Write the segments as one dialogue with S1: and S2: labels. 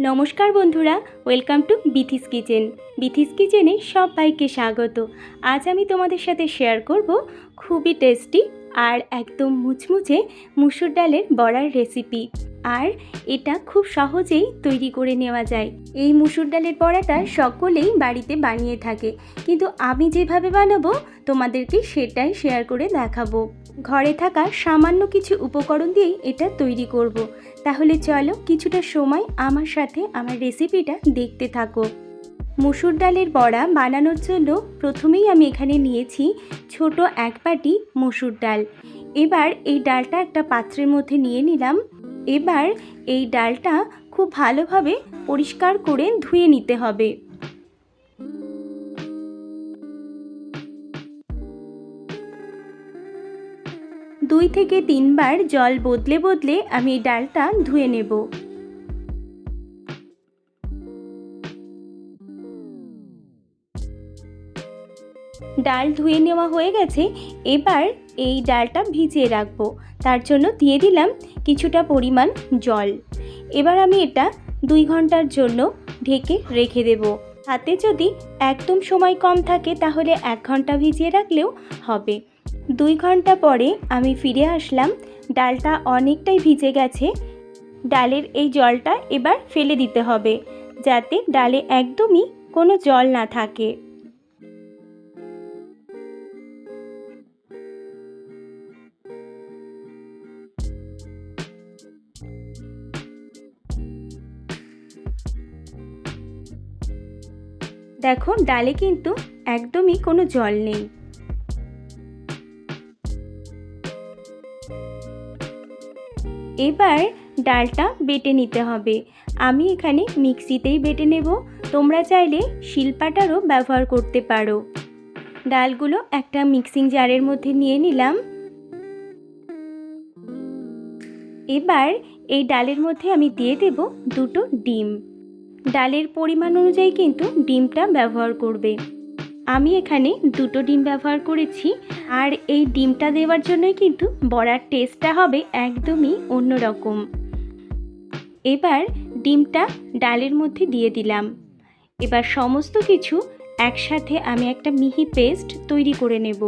S1: নমস্কার বন্ধুরা, welcome to Bithi's kitchen. Bithi's কিচেনে সবাইকে স্বাগত। আজ আমি তোমাদের সাথে শেয়ার করব খুবই টেস্টি আর একদম মুচমুচে মুসুর ডালের বড়ার রেসিপি। আর এটা খুব সহজেই তৈরি করে নেওয়া যায়। এই মুসুর ডালের বড়াটা সকলেই বাড়িতে বানিয়ে থাকে। কিন্তু আমি যেভাবে বানাবো, তোমাদেরকে সেটাই শেয়ার করে দেখাবো। ঘরে থাকা সামান্য কিছু উপকরণ দিয়েই এটা তৈরি করব। তাহলে চলো কিছুটা সময় আমার সাথে আমার রেসিপিটা দেখতে থাকো। মুসুর ডালের বড়া বানানোর জন্য প্রথমেই আমি এখানে নিয়েছি ছোট এক বাটি মুসুর ডাল। এবার এই ডালটা একটা পাত্রের মধ্যে নিয়ে নিলাম। এবার এই ডালটা খুব ভালোভাবে পরিষ্কার করে ধুয়ে নিতে হবে। দুই থেকে তিনবার জল বদলে বদলে আমি এই ডালটা ধুয়ে নেব। ডাল ধুয়ে নেওয়া হয়ে গেছে, এবার এই ডালটা ভিজিয়ে রাখব। তার জন্য দিয়ে দিলাম কিছুটা পরিমাণ জল। এবার আমি এটা দুই ঘণ্টার জন্য ঢেকে রেখে দেব। হাতে যদি একদম সময় কম থাকে, তাহলে এক ঘণ্টা ভিজিয়ে রাখলেও হবে। দুই ঘণ্টা পরে আমি ফিরে আসলাম, ডালটা অনেকটাই ভিজে গেছে। ডালের এই জলটা এবার ফেলে দিতে হবে, যাতে ডালে একদমই কোনো জল না থাকে। দেখো ডালে কিন্তু একদমই কোনো জল নেই। এবার ডালটা বেটে নিতে হবে। আমি এখানে মিক্সিতেই বেটে নেব। তোমরা চাইলে শিলপাটারও ব্যবহার করতে পারো। ডালগুলো একটা মিক্সিং জারের মধ্যে নিয়ে নিলাম। এবার এই ডালের মধ্যে আমি দিয়ে দেব দুটো ডিম। ডালের পরিমাণ অনুযায়ী কিন্তু ডিমটা ব্যবহার করবে। আমি এখানে দুটো ডিম ব্যবহার করেছি আর এই ডিমটা দেওয়ার জন্যই কিন্তু বড়ার টেস্টটা হবে একদমই অন্যরকম। এবার ডিমটা ডালের মধ্যে দিয়ে দিলাম। এবার সমস্ত কিছু একসাথে আমি একটা মিহি পেস্ট তৈরি করে নেব।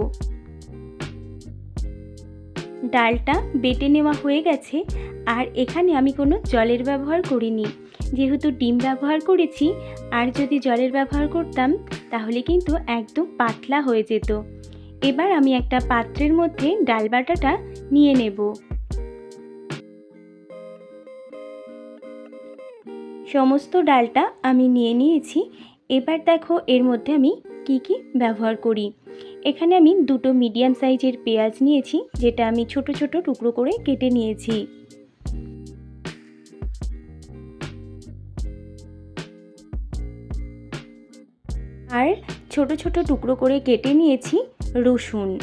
S1: ডালটা বেটে নেওয়া হয়ে গেছে আর এখানে আমি কোনো জলের ব্যবহার করিনি। যেহেতু ডিম ব্যবহার করেছি, আর যদি জলের ব্যবহার করতাম, তাহলে কিন্তু একদম পাতলা হয়ে যেত। এবার আমি একটা পাত্রের মধ্যে ডাল বাটাটা নিয়ে নেব। সমস্ত ডালটা আমি নিয়ে নিয়েছি। এবার দেখো এর মধ্যে আমি কি কি ব্যবহার করি। এখানে আমি দুটো মিডিয়াম সাইজের পেঁয়াজ নিয়েছি, যেটা আমি ছোট ছোট টুকরো করে কেটে নিয়েছি। আর ছোট ছোট টুকরো করে কেটে নিয়েছি রসুন।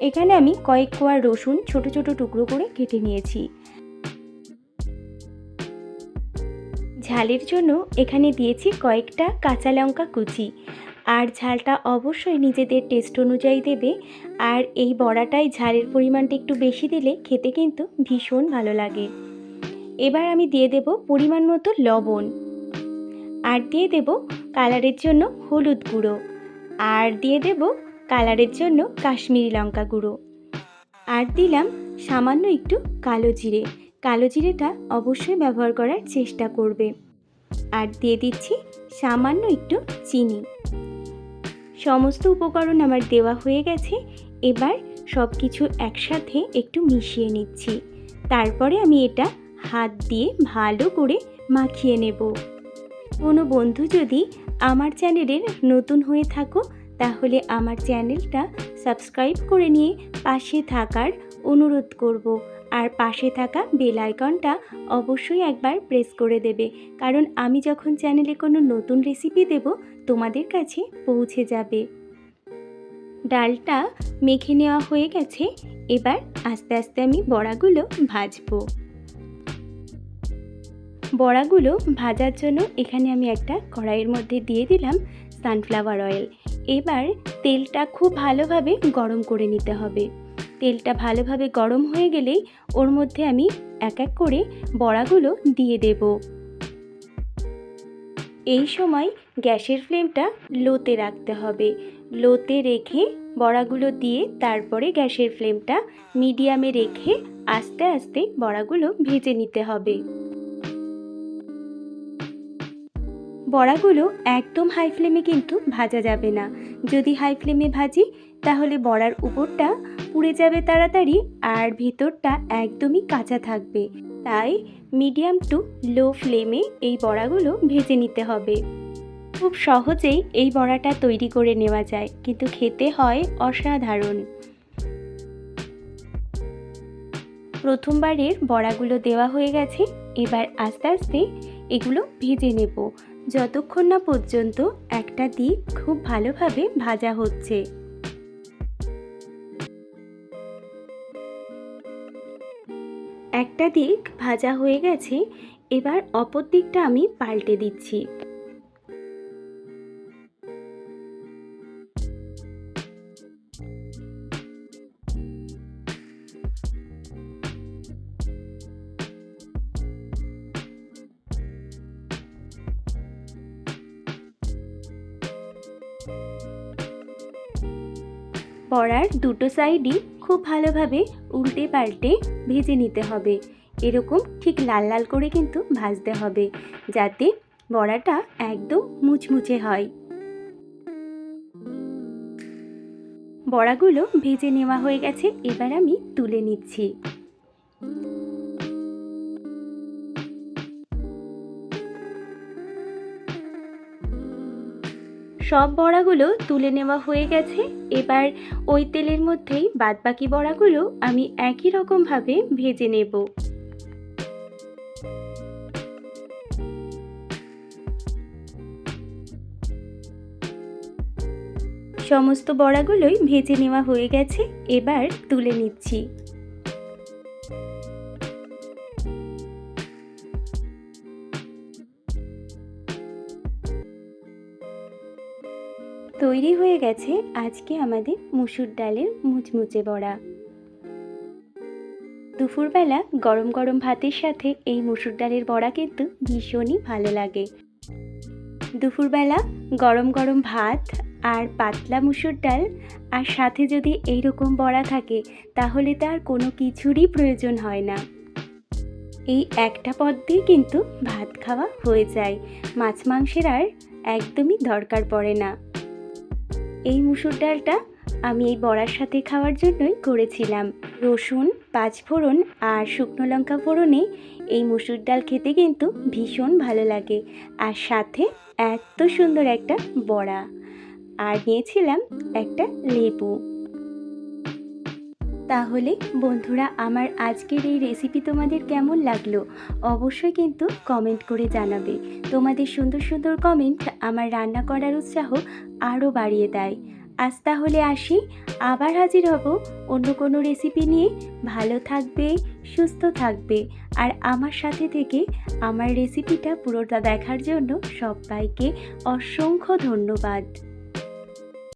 S1: এখানে আমি কয়েক কোয়া রসুন ছোট ছোট টুকরো করে কেটে নিয়েছি। ঝালের জন্য এখানে দিয়েছি কয়েকটা কাঁচা লঙ্কা কুচি। আর ঝালটা অবশ্যই নিজেদের টেস্ট অনুযায়ী দেবে। আর এই বড়াটায় ঝালের পরিমাণটা একটু বেশি দিলে খেতে কিন্তু ভীষণ ভালো লাগে। এবার আমি দিয়ে দেব পরিমাণ মতো লবণ। আর দিয়ে দেব কালারের জন্য হলুদ গুঁড়ো। আর দিয়ে দেব কালারের জন্য কাশ্মীরি লঙ্কা গুঁড়ো। আর দিলাম সামান্য একটু কালো জিরে। কালো জিরেটা অবশ্যই ব্যবহার করার চেষ্টা করবে। আর দিয়ে দিচ্ছি সামান্য একটু চিনি। সমস্ত উপকরণ আমার দেওয়া হয়ে গেছে। এবার সব কিছু একসাথে একটু মিশিয়ে নিচ্ছি। তারপরে আমি এটা হাত দিয়ে ভালো করে মাখিয়ে নেব। কোনো বন্ধু যদি আমার চ্যানেলের নতুন হয়ে থাকো, তাহলে আমার চ্যানেলটা সাবস্ক্রাইব করে নিয়ে পাশে থাকার অনুরোধ করব। আর পাশে থাকা বেল আইকনটা অবশ্যই একবার প্রেস করে দেবে। কারণ আমি যখন চ্যানেলে কোনো নতুন রেসিপি দেব, তোমাদের কাছে পৌঁছে যাবে। ডালটা মেখে নেওয়া হয়ে গেছে। এবার আস্তে আস্তে আমি বড়াগুলো ভাজবো। বড়াগুলো ভাজার জন্য এখানে আমি একটা কড়াইয়ের মধ্যে দিয়ে দিলাম সানফ্লাওয়ার অয়েল এবার তেলটা খুব ভালোভাবে গরম করে নিতে হবে। তেলটা ভালোভাবে গরম হয়ে গেলেই ওর মধ্যে আমি এক এক করে বড়াগুলো দিয়ে দেব। এই সময় গ্যাসের ফ্লেমটা লোতে রাখতে হবে। লোতে রেখে বড়াগুলো দিয়ে তারপরে গ্যাসের ফ্লেমটা মিডিয়ামে রেখে আস্তে আস্তে বড়াগুলো ভেজে নিতে হবে। বড়াগুলো একদম হাই ফ্লেমে কিন্তু ভাজা যাবে না। যদি হাই ফ্লেমে ভাজি, তাহলে বড়ার উপরটা পুড়ে যাবে তাড়াতাড়ি আর ভিতরটা একদমই কাঁচা থাকবে। তাই মিডিয়াম টু লো ফ্লেমে এই বড়াগুলো ভেজে নিতে হবে। খুব সহজেই এই বড়াটা তৈরি করে নেওয়া যায়, কিন্তু খেতে হয় অসাধারণ। প্রথমবারের বড়াগুলো দেওয়া হয়ে গেছে, এবার আস্তে আস্তে এগুলো ভেজে নেব। যতক্ষণ না পর্যন্ত একটা দিক খুব ভালোভাবে ভাজা হচ্ছে। একটা দিক ভাজা হয়ে গেছে, এবার অপর দিকটা আমি পাল্টে দিচ্ছি। বড়ার দুটো সাইডই খুব ভালোভাবে উল্টে পাল্টে ভেজে নিতে হবে। এরকম ঠিক লাল লাল করে কিন্তু ভাজতে হবে, যাতে বড়াটা একদম মুচমুচে হয়। বড়াগুলো ভেজে নেওয়া হয়ে গেছে, এবার আমি তুলে নিচ্ছি। সব বড়াগুলো তুলে নেওয়া হয়ে গেছে। এবার ওই তেলের মধ্যেই বাদবাকি বড়াগুলো আমি একই রকমভাবে ভেজে নেব। সমস্ত বড়াগুলোই ভেজে নেওয়া হয়ে গেছে। এবার তুলে নিচ্ছি। তৈরি হয়ে গেছে আজকে আমাদের মুসুর ডালের মুচমুচে বড়া। দুপুরবেলা গরম গরম ভাতের সাথে এই মুসুর ডালের বড়া কিন্তু ভীষণই ভালো লাগে। দুপুরবেলা গরম গরম ভাত আর পাতলা মুসুর ডাল আর সাথে যদি এই রকম বড়া থাকে তাহলে তার কোনো কিছুরই প্রয়োজন হয় না। এই একটা পদ দিয়ে কিন্তু ভাত খাওয়া হয়ে যায়। মাছ মাংসের আর একদমই দরকার পড়ে না। এই মুসুর ডালটা আমি এই বড়ার সাথে খাওয়ার জন্যই করেছিলাম। রসুন পাঁচফোড়ন আর শুকনো লঙ্কা ফোড়নে এই মুসুর ডাল খেতে কিন্তু ভীষণ ভালো লাগে আর সাথে এত সুন্দর একটা বড়া। আর নিয়েছিলাম একটা লেবু। তাহলে বন্ধুরা, আমার আজকের এই রেসিপি তোমাদের কেমন লাগল? অবশ্যই কিন্তু কমেন্ট করে জানাবে। তোমাদের সুন্দর সুন্দর কমেন্ট আমার রান্না করার উৎসাহ আরও বাড়িয়ে দেয়। আজ তাহলে আসি, আবার হাজির হব অন্য কোনো রেসিপি নিয়ে। ভালো থাকবে, সুস্থ থাকবে। আর আমার সাথে থেকে আমার রেসিপিটা পুরোটা দেখার জন্য সবাইকে অসংখ্য ধন্যবাদ।